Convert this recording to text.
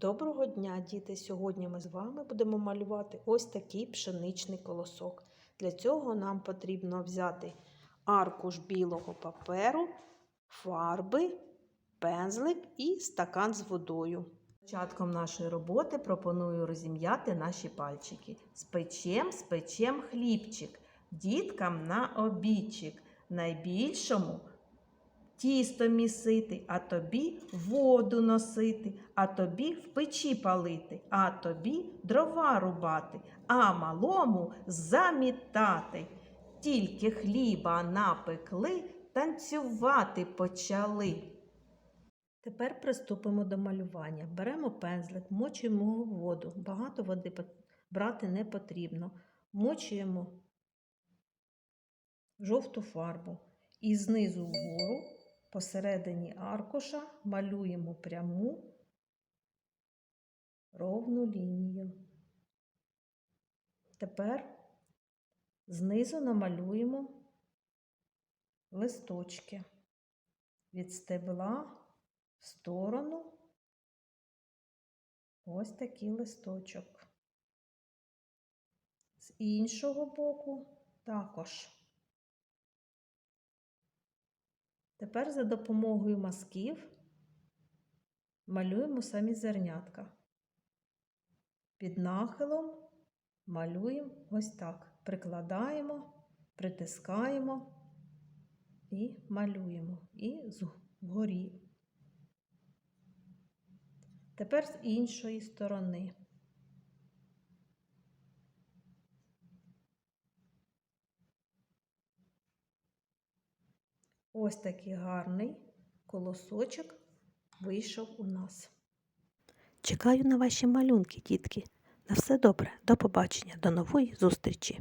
Доброго дня, діти! Сьогодні ми з вами будемо малювати ось такий пшеничний колосок. Для цього нам потрібно взяти аркуш білого паперу, фарби, пензлик і стакан з водою. Початком нашої роботи пропоную розім'яти наші пальчики. Спечем, спечем хлібчик, діткам на обідчик, найбільшому тісто місити, а тобі воду носити, а тобі в печі палити, а тобі дрова рубати, а малому замітати. Тільки хліба напекли, танцювати почали. Тепер приступимо до малювання. Беремо пензлик, мочуємо воду. Багато води брати не потрібно. Мочуємо жовту фарбу і знизу вгору посередині аркуша малюємо пряму ровну лінію. Тепер знизу намалюємо листочки від стебла в сторону ось такий листочок. З іншого боку також. Тепер за допомогою мазків малюємо самі зернятка. Під нахилом малюємо ось так. Прикладаємо, притискаємо і малюємо. І згорі. Тепер з іншої сторони. Ось такий гарний колосочок вийшов у нас. Чекаю на ваші малюнки, дітки. На все добре, до побачення, до нової зустрічі!